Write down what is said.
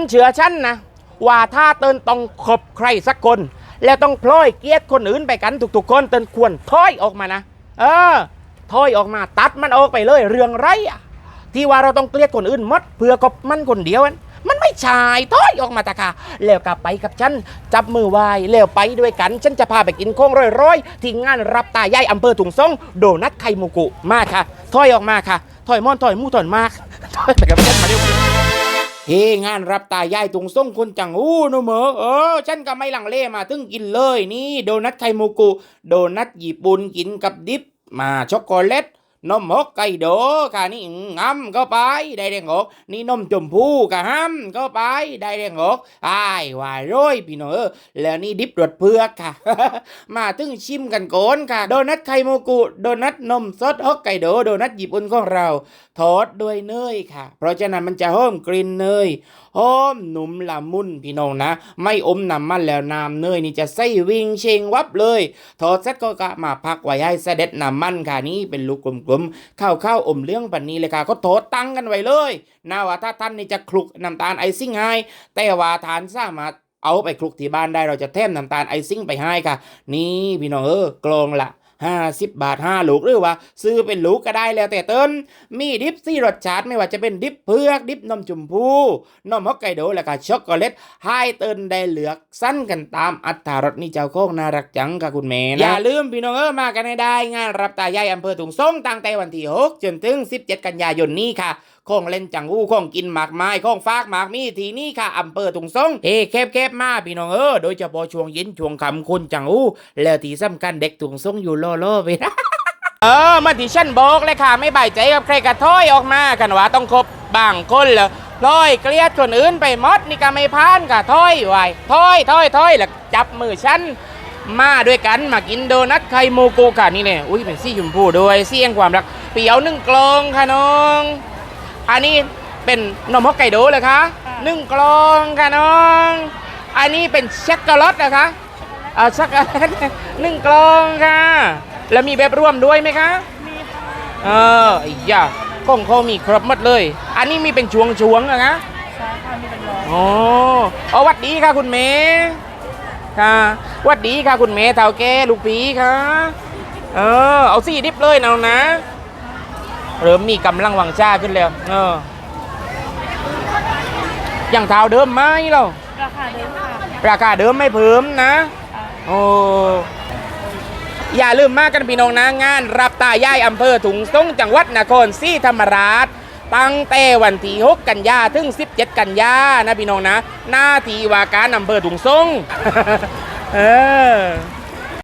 นเชื่อฉันนะ ว่าถ้าเตินต้องคบใครสักคน แล้วต้องพลอยเกลียดคนอื่นไปกันทุกๆคนเตินควรถอยออกมานะ เออถอยออกมาตัดมันออกไปเลยเรื่องไรอะที่ว่าเราต้องเกลียดคนอื่นมดเพื่อกบมันคนเดียวนั้นมันไม่ใช่ถอยออกมาตะกาแล้วกลับไปกับฉันจับมือไหวแล้วไปด้วยกัน ฉันจะพาไปกินโค้งร้อยๆที่งานรับตายายอำเภอถุงซ่งโดนัทไข่มุกุมาค่ะถอยออกมาค่ะถอยม่อนถอยมู่ถอยมากถอยไปกับฉันมาเร็ว เฮงานรับตายายตุงส่งคนจังอู้นูเมอเออฉันก็ไม่ลังเลมาถึงกินเลยนี่ โดนัทไทโมกุโดนัทญี่ปุ่นกินกับดิบมาช็อกโกแลต นมฮอกไกโดค่ะนี่งำก็ไปได้แดงอกนี่นมจมพูกะห้ำก็ไปได้แดงอกอ้ายวาร้อยพี่น้องเออแล้วนี่ดิบรสเพือกค่ะ มาถึงชิมกันก่อนค่ะ โดนัทไข่มุกุโดนัทนมสดฮอกไกโดโดนัทญี่ปุ่นของเราทอดด้วยเนยค่ะ เพราะฉะนั้นมันจะหอมกลิ่นเนยหอมหนุ่มละมุนพี่น้องนะ ไม่อมน้ำมันแล้วน้ำเนยนี่จะใส่วิ่งเชงวับเลย ทอดเสร็จก็กะมาพักไว้ให้เสด็จน้ำมันค่ะนี่เป็นลูกกลมๆข้าวข้าวๆอมเลี้ยงปันนี้เลยค่ะก็ทอดตั้งกันไว้เลยนาว่าถ้าท่านนี่จะคลุกน้ำตาลไอซิ่งให้แต่ว่าทานสามารถเอาไปคลุกที่บ้านได้เราจะแทมน้ำตาลไอซิ่งไปให้ค่ะ นี่พี่น้องเออกลองละ ห้าสิบบาทห้าลูกหรือว่า ซื้อเป็นลูกก็ได้แล้วแต่เติ้นมีดิฟซี่รสชาติไม่ว่าจะเป็นดิฟเพือกดิฟนมชมพูนมฮอกไกโดแล้วก็ช็อกโกแลตให้เติ้นได้เลือกสั้นกันตามอัตรารสนี่เจ้าโค้งน่ารักจังค่ะคุณแม่นะอย่าลืมพี่น้องเออมากันให้ได้งานรับตายายอำเภอถุงส่งตั้งแต่วันที่6จนถึง 17 กันยายนนี้ค่ะของเล่นจังอู้ของกินหมากไม้ของฟากหมากมีทีนี่ค่ะอำเภอตุงซงเอแคบแคบๆมาพี่น้องเออโดยเฉพาะช่วงเย็นช่วงค่ำคนจังอู้แล้วที่สำคัญเด็กตุงซงอยู่ล่อๆไปนะเออมาที่ฉันบอกเลยค่ะ ไม่บายใจกับใครกระถ้อยออกมากันว่าต้องครบบางคนเหรอร้อยเกลียดคนอื่นไปมดนี่ก็ไม่พานกะถ้อยไว้ถ้อยถ้อยถ้อยแล้วจับมือฉันมาด้วยกันมากินโดนัทไข่มูกูค่ะนี่เนี่ยอุ้ยเป็นซี่ชมพูด้วยเสี่ยงความรักเปียวหนึ่งกลองค่ะน้อง อันนี้เป็นนมฮอกไกโดเลยคะหนึ่งกลองค่ะน้อง อันนี้เป็นช็อกโกแลตนะคะ อ่าช็อกโกแลตหนึ่งกลองค่ะ แล้วมีแบบร่วมด้วยไหมคะมีค่ะเออไอ้ยาของเขามีครบหมดเลย อันนี้มีเป็นช่วงช่วงๆนะคะใช่ค่ะมีเป็นร้อยโอ้เอาหวัดดีค่ะคุณเมย์ค่ะหวัดดีค่ะคุณเมย์เท่าแก่ลูกผีค่ะเออเอาสี่ดิบเลยนะนะ เริ่มมีกำลังวังชาขึ้นแล้วเอออย่างเท้าเดิมไหมเราราคาเดิมค่ะราคาเดิมไม่เพิ่มนะอ่า โอ้อย่าลืมมากกันพี่น้องนะงาน รับตาย่ายอำเภอถุงส่งจังหวัดนครศรีธรรมราชตั้งแต่วันที่6กันยาถึง 17 กันยานะพี่น้องนะ หน้าที่ว่าการอำเภอถุงส่งเออ